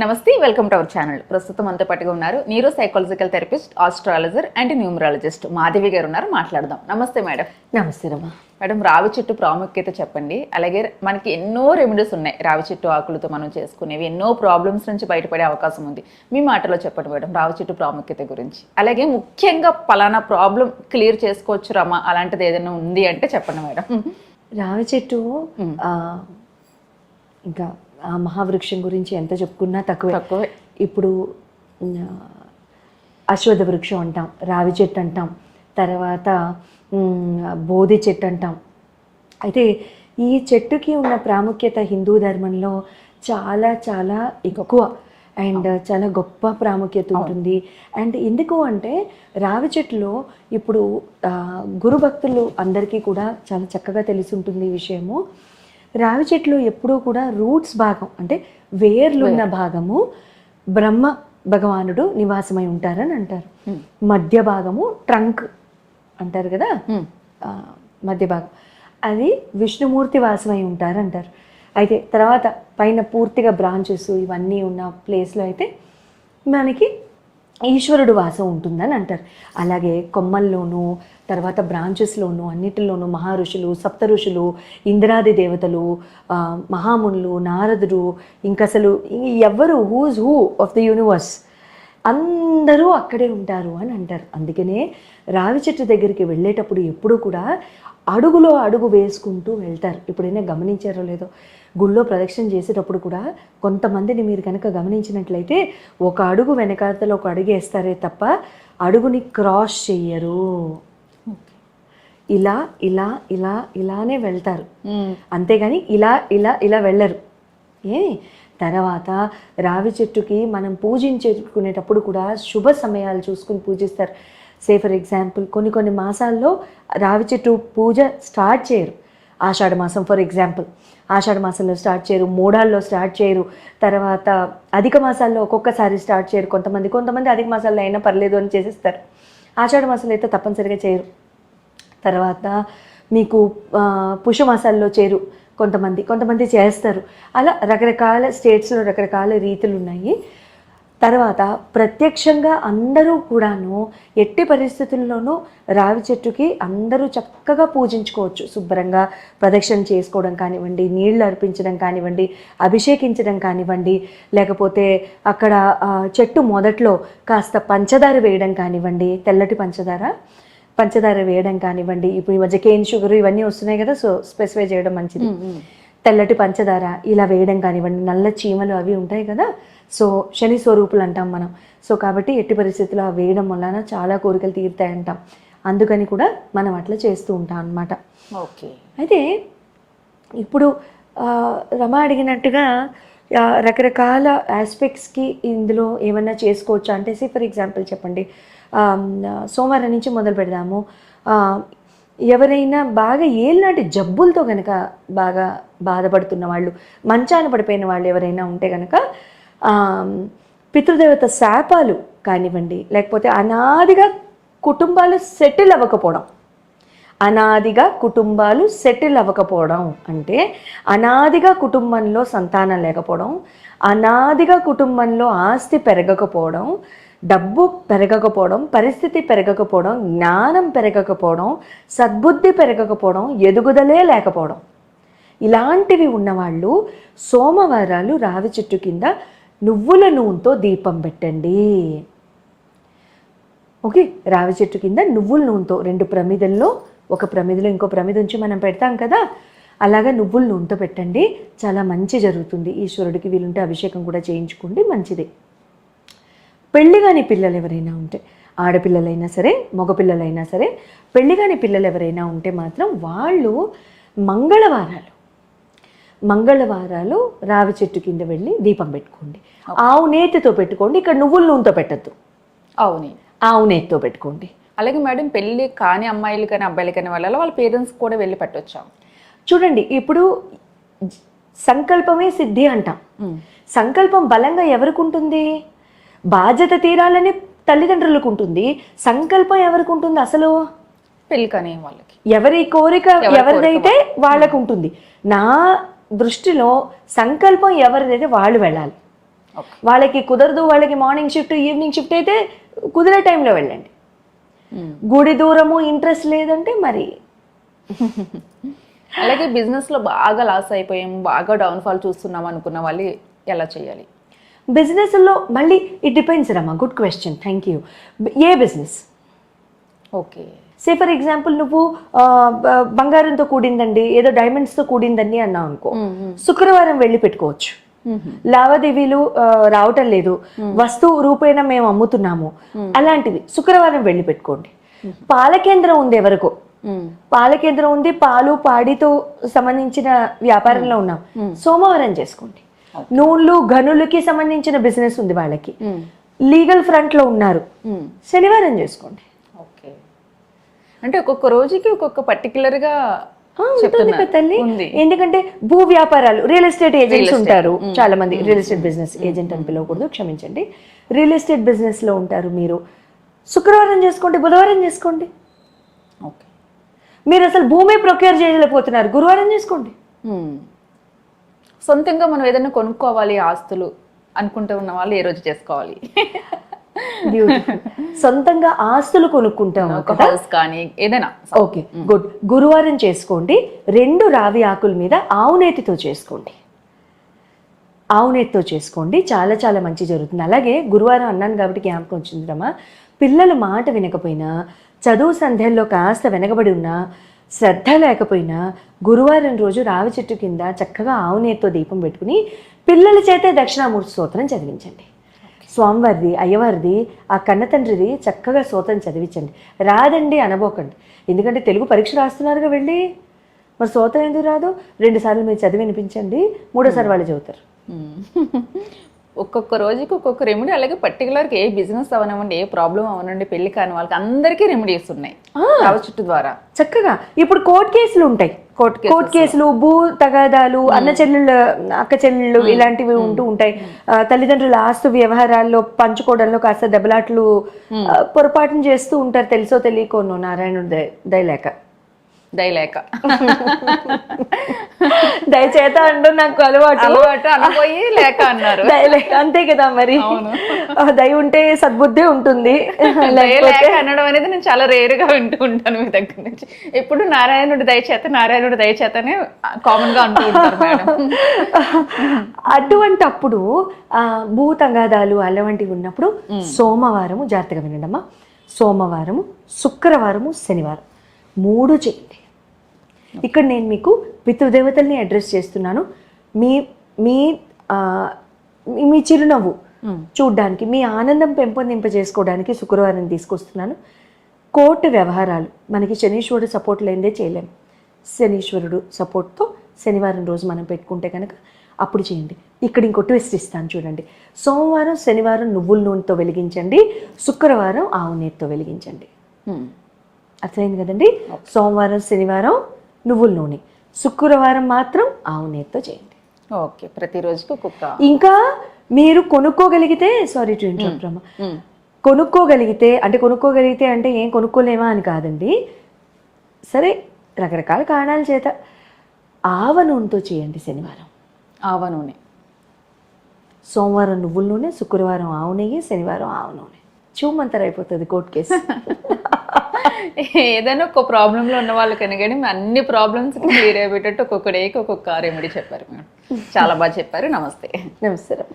నమస్తే welcome to our channel. ప్రస్తుతం మనతో పాటుగా ఉన్నారు neuro psychological therapist astrologer and numerologist Madhavi garu ఉన్నారు. మాట్లాడదాం. నమస్తే మేడం. నమస్తే రమ్మా మేడం రావి చెట్టు ప్రాముఖ్యత చెప్పండి. అలాగే మనకి ఎన్నో రెమెడీస్ ఉన్నాయి రావి చెట్టు ఆకులతో మనం చేసుకునేవి. ఎన్నో ప్రాబ్లమ్స్ నుంచి బయటపడే అవకాశం ఉంది. మీ మాటలో చెప్పండి మేడం రావి చెట్టు ప్రాముఖ్యత గురించి. అలాగే ముఖ్యంగా పలానా ప్రాబ్లం క్లియర్ చేసుకోవచ్చు రమ్మా అలాంటిది ఏదైనా ఉంది అంటే చెప్పండి మేడం. రావి చెట్టు ఇంకా మహావృక్షం గురించి ఎంత చెప్పుకున్నా తక్కువే. తక్కువే. ఇప్పుడు అశ్వథ వృక్షం అంటాం రావి చెట్టు అంటాం తర్వాత బోధి చెట్టు అంటాం. అయితే ఈ చెట్టుకి ఉన్న ప్రాముఖ్యత హిందూ ధర్మంలో చాలా చాలా ఎక్కువ. అండ్ చాలా గొప్ప ప్రాముఖ్యత ఉంటుంది. అండ్ ఎందుకు అంటే రావి చెట్టులో ఇప్పుడు గురు భక్తులు అందరికీ కూడా చాలా చక్కగా తెలిసి ఉంటుంది ఈ విషయము. రావి చెట్లు ఎప్పుడూ కూడా రూట్స్ భాగం అంటే వేర్లున్న భాగము బ్రహ్మ భగవానుడు నివాసమై ఉంటారని అంటారు. మధ్య భాగము ట్రంక్ అంటారు కదా? మధ్య భాగం. అది విష్ణుమూర్తి వాసమై ఉంటారు అంటారు. అయితే తర్వాత పైన పూర్తిగా బ్రాంచెస్ ఇవన్నీ ఉన్న ప్లేస్లో అయితే మనకి ఈశ్వరుడు వాసం ఉంటుందని అంటారు. అలాగే కొమ్మల్లోనూ తర్వాత బ్రాంచెస్లోనూ అన్నిటిలోనూ మహర్షులు సప్త ఋషులు ఇంద్రాది దేవతలు మహామునులు నారదుడు ఇంకా అసలు ఎవ్వరు who's who of the universe అందరూ అక్కడే ఉంటారు అని అంటారు. అందుకనే రావి చెట్టు దగ్గరికి వెళ్ళేటప్పుడు ఎప్పుడూ కూడా అడుగులో అడుగు వేసుకుంటూ వెళ్తారు. ఎప్పుడైనా గమనించారో లేదో? గుళ్ళో ప్రదక్షిణ చేసేటప్పుడు కూడా కొంతమందిని మీరు కనుక గమనించినట్లయితే ఒక అడుగు వెనకాతలో ఒక అడుగు వేస్తారే తప్ప అడుగుని క్రాస్ చెయ్యరు. ఇలా ఇలా ఇలా ఇలానే వెళ్తారు. అంతేగాని ఇలా ఇలా ఇలా వెళ్ళరు. ఏ? తర్వాత రావి చెట్టుకి మనం పూజించుకునేటప్పుడు కూడా శుభ సమయాలు చూసుకుని పూజిస్తారు. సే ఫర్ ఎగ్జాంపుల్ కొన్ని కొన్ని మాసాల్లో రావి చెట్టు పూజ స్టార్ట్ చేయరు. ఆషాఢ మాసం ఫర్ ఎగ్జాంపుల్ ఆషాఢ మాసంలో స్టార్ట్ చేయరు మూడాల్లో స్టార్ట్ చేయరు. తర్వాత అధిక మాసాల్లో ఒక్కొక్కసారి స్టార్ట్ చేయరు. కొంతమంది కొంతమంది అధిక మాసాల్లో అయినా పర్లేదు అని చేసేస్తారు. ఆషాఢ మాసంలో అయితే తప్పనిసరిగా చేయరు. తర్వాత మీకు ఆ, పుష్యమాసాల్లో చేరు కొంతమంది. కొంతమంది చేస్తారు. అలా రకరకాల స్టేట్స్లో రకరకాల రీతులు ఉన్నాయి తర్వాత ప్రత్యక్షంగా అందరూ కూడాను ఎట్టి పరిస్థితుల్లోనూ రావి చెట్టుకి అందరూ చక్కగా పూజించుకోవచ్చు. శుభ్రంగా ప్రదక్షిణ చేసుకోవడం కానివ్వండి నీళ్ళు అర్పించడం కానివ్వండి అభిషేకించడం కానివ్వండి లేకపోతే అక్కడ చెట్టు మొదట్లో కాస్త పంచదార వేయడం కానివ్వండి తెల్లటి పంచదార పంచదార వేయడం కానివ్వండి. ఇప్పుడు ఈ మధ్య కేన్ షుగర్ ఇవన్నీ వస్తున్నాయి కదా సో స్పెసిఫై చేయడం మంచిది. తెల్లటి పంచదార ఇలా వేయడం కానివ్వండి నల్ల చీమలు అవి ఉంటాయి కదా సో శని స్వరూపులు అంటాం మనం. సో కాబట్టి ఎట్టి పరిస్థితుల్లో అవి వేయడం వలన చాలా కోరికలు తీరుతాయి అంటాం అందుకని కూడా మనం అట్లా చేస్తూ ఉంటాం అన్నమాట. ఓకే. అయితే ఇప్పుడు రమ అడిగినట్టుగా రకరకాల ఆస్పెక్ట్స్కి ఇందులో ఏమన్నా చేసుకోవచ్చా? అంటే సి ఫర్ ఎగ్జాంపుల్ చెప్పండి. సోమవారం నుంచి మొదలు పెడదాము. ఎవరైనా బాగా ఏళ్ళనాటి జబ్బులతో కనుక బాగా బాధపడుతున్న వాళ్ళు మంచాన పడిపోయిన వాళ్ళు ఎవరైనా ఉంటే కనుక పితృదేవత శాపాలు కానివ్వండి లేకపోతే అనాదిగా కుటుంబాలు సెటిల్ అవ్వకపోవడం. అనాదిగా కుటుంబాలు సెటిల్ అవ్వకపోవడం అంటే అనాదిగా కుటుంబంలో సంతానం లేకపోవడం అనాదిగా కుటుంబంలో ఆస్తి పెరగకపోవడం డబ్బు పెరగకపోవడం పరిస్థితి పెరగకపోవడం జ్ఞానం పెరగకపోవడం సద్బుద్ధి పెరగకపోవడం ఎదుగుదలే లేకపోవడం. ఇలాంటివి ఉన్నవాళ్ళు సోమవారాలు రావి చెట్టు కింద నువ్వుల నూనెతో దీపం పెట్టండి. ఓకే రావి చెట్టు కింద నువ్వుల నూనెతో రెండు ప్రమిదల్లో ఒక ప్రమిదలో ఇంకో ప్రమిద ఉంచి మనం పెడతాం కదా అలాగా నువ్వుల నూనెతో పెట్టండి. చాలా మంచి జరుగుతుంది. ఈశ్వరుడికి వీలుంటే అభిషేకం కూడా చేయించుకోండి మంచిది. పెళ్ళి కాని పిల్లలు ఎవరైనా ఉంటే ఆడపిల్లలైనా సరే మగపిల్లలైనా సరే పెళ్ళి కాని పిల్లలు ఎవరైనా ఉంటే మాత్రం వాళ్ళు మంగళవారాలు మంగళవారాలు రావి చెట్టు కింద వెళ్ళి దీపం పెట్టుకోండి. ఆవు నేతితో పెట్టుకోండి. ఇక్కడ నువ్వుల నూనెతో పెట్టద్దు. అవును. ఆవు నేతితో పెట్టుకోండి. అలాగే మేడం పెళ్ళి కాని అమ్మాయిలు కానీ అబ్బాయిలు కానీ వాళ్ళ వాళ్ళ పేరెంట్స్ కూడా వెళ్ళి పెట్టొచ్చా? చూడండి ఇప్పుడు సంకల్పమే సిద్ధి అంటాం. సంకల్పం బలంగా ఎవరికి ఉంటుంది? బాధ్యత తీరాలని తల్లిదండ్రులకు ఉంటుంది. సంకల్పం ఎవరికి ఉంటుంది అసలు? పెళ్ళి కాని వాళ్ళకి. ఎవరి కోరిక ఎవరిదైతే వాళ్ళకు ఉంటుంది. నా దృష్టిలో సంకల్పం ఎవరిదైతే వాళ్ళు వెళ్ళాలి. వాళ్ళకి కుదరదు వాళ్ళకి మార్నింగ్ షిఫ్ట్ ఈవినింగ్ షిఫ్ట్ అయితే కుదిరే టైంలో వెళ్ళండి. మ్మ్. గుడి దూరము ఇంట్రెస్ట్ లేదంటే మరి? అలాగే బిజినెస్లో బాగా లాస్ అయిపోయాం బాగా డౌన్ ఫాల్ చూస్తున్నాం అనుకున్న వాళ్ళు ఎలా చేయాలి? బిజినెస్లో మళ్ళీ ఇట్ డిపెండ్స్ రమ్మా good question thank you a business okay. Say for example నువ్వు బంగారంతో కూడిందండి ఏదో డైమండ్స్తో కూడిందండి అన్నావు అనుకో. శుక్రవారం వెళ్ళి పెట్టుకోవచ్చు. లావాదేవీలు రావటం లేదు. వస్తువు రూపేణ మేము అమ్ముతున్నాము. అలాంటివి శుక్రవారం వెళ్ళి పెట్టుకోండి. పాల కేంద్రం ఉంది ఎవరికో. పాల కేంద్రం ఉంది పాలు పాడితో సంబంధించిన వ్యాపారంలో ఉన్నాం. సోమవారం చేసుకోండి. నూనెలు గనులకి సంబంధించిన బిజినెస్ ఉంది వాళ్ళకి. లీగల్ ఫ్రంట్లో ఉన్నారు. శనివారం చేసుకోండి. అంటే ఒక్కొక్క రోజుకి ఒక్కొక్క పర్టికులర్గా ఆ, ఉంటుంది తల్లి. ఎందుకంటే భూ వ్యాపారాలు రియల్ ఎస్టేట్ ఏజెంట్స్ ఉంటారు. చాలా మంది రియల్ ఎస్టేట్ బిజినెస్ ఏజెంట్ అని పిలవకూడదు క్షమించండి. రియల్ ఎస్టేట్ బిజినెస్లో ఉంటారు మీరు. శుక్రవారం చేసుకోండి బుధవారం చేసుకోండి. ఓకే. మీరు అసలు భూమి ప్రొక్యూర్ చేయలేకపోతున్నారు గురువారం చేసుకోండి. సొంతంగా మనం ఏదైనా కొనుక్కోవాలి ఆస్తులు అనుకుంటూ ఉన్న వాళ్ళు ఏ రోజు చేసుకోవాలి. సొంతంగా ఆస్తులు కొనుక్కుంటాం హౌస్ కానీ ఏదైనా. ఓకే గుడ్ గురువారం చేసుకోండి. రెండు రావి ఆకుల మీద ఆవు నేతితో చేసుకోండి. ఆవు నేతితో చేసుకోండి. చాలా చాలా మంచి జరుగుతుంది. అలాగే గురువారం అన్నాను కాబట్టి జ్ఞాపకం వచ్చింది రమ్మా పిల్లలు మాట వినకపోయినా చదువు సంధ్యల్లో కాస్త వెనకబడి ఉన్నా శ్రద్ధ లేకపోయినా గురువారం రోజు రావి చెట్టు కింద చక్కగా ఆవు నేతితో దీపం పెట్టుకుని పిల్లల చేతే దక్షిణామూర్తి స్తోత్రం చదివించండి. స్వామివారిది అయ్యవారిది ఆ కన్న తండ్రిది చక్కగా స్తోత్రం చదివించండి. రాదండి అనబోకండి. ఎందుకంటే తెలుగు పరీక్ష రాస్తున్నారుగా వెళ్ళి? మరి స్తోత్రం ఎందుకు రాదు? రెండు సార్లు మీరు చదివి వినిపించండి. మూడోసారి వాళ్ళు చదువుతారు. ఒక్కొక్క రోజుకి ఒక్కొక్క రెమెడీ అలాగే పర్టికులర్ ఏ బిజినెస్ అవనివ్వండి ఏ ప్రాబ్లం అవనండి పెళ్ళి కాని వాళ్ళకి అందరికీ రెమెడీస్ ఉన్నాయి. చుట్టు ద్వారా. చక్కగా. ఇప్పుడు కోర్టు కేసులు ఉంటాయి. కోర్టు కేసులు భూ తగాదాలు అన్న చెల్లెళ్ళు అక్క చెల్లెళ్ళు ఇలాంటివి ఉంటూ ఉంటాయి. ఆ, తల్లిదండ్రుల ఆస్తు వ్యవహారాల్లో పంచుకోవడంలో కాస్త దెబ్బలాట్లు పొరపాటును చేస్తూ ఉంటారు తెలుసో తెలియకోను నారాయణుడు దయ దయలేక. దయలేక. దయచేత అంటూ నాకు అలవాటు. అలవాటు అనపోయి లేక అన్నారు. దయలేక అంతే కదా మరి. దయ ఉంటే సద్బుద్ధి ఉంటుంది. దయలేక అనడం అనేది నేను చాలా రేరుగా వింటూ ఉంటాను మీ దగ్గర నుంచి. ఎప్పుడు నారాయణుడి దయచేత నారాయణుడి దయచేతనే కామన్గా అంటూ ఉంటారు అటువంటి అప్పుడు ఆ, భూ తగాదాలు అలాంటివి ఉన్నప్పుడు సోమవారము జాగ్రత్తగా వినండమ్మా. సోమవారము శుక్రవారము శనివారం. మూడు చేయండి ఇక్కడ నేను మీకు పితృదేవతల్ని అడ్రస్ చేస్తున్నాను. మీ మీ మీ- చిరునవ్వు చూడ్డానికి మీ ఆనందం పెంపొందింపజేసుకోవడానికి శుక్రవారం తీసుకొస్తున్నాను. కోర్టు వ్యవహారాలు మనకి శనీశ్వరుడు సపోర్ట్ లేనిదే చేయలేము శనీశ్వరుడు సపోర్ట్తో శనివారం రోజు మనం పెట్టుకుంటే కనుక అప్పుడు చేయండి. ఇక్కడ ఇంకో ట్విస్ట్ ఇస్తాను చూడండి. సోమవారం శనివారం నువ్వుల నూనెతో వెలిగించండి. శుక్రవారం ఆవు నేతితో వెలిగించండి. అర్థమైంది కదండి? సోమవారం శనివారం నువ్వుల నూనె. శుక్రవారం మాత్రం ఆవు నేతితో చేయండి. ఓకే ప్రతిరోజుకి ఒక్కొక్క ఇంకా మీరు కొనుక్కోగలిగితే సారీ టు ఇంటరప్ట్. కొనుక్కోగలిగితే అంటే కొనుక్కోగలిగితే అంటే ఏం కొనుక్కోలేమా అని కాదండి. సరే రకరకాల కారణాల చేత ఆవ నూనెతో చేయండి శనివారం. ఆవ నూనె. సోమవారం నువ్వుల నూనె శుక్రవారం ఆవు నెయ్యి శనివారం ఆవు నూనె. చూమంతరం అయిపోతుంది కోర్టు కేసు. ఏదైనా ఒక ప్రాబ్లంలో ఉన్న వాళ్ళకైనా కానీ అన్ని ప్రాబ్లమ్స్ క్లియర్ అయిపోయేటట్టు ఒక్కొక్క డేకి ఒక్కొక్క రెమెడీ చెప్పారు మేడం. చాలా బాగా చెప్పారు. నమస్తే. నమస్కారం.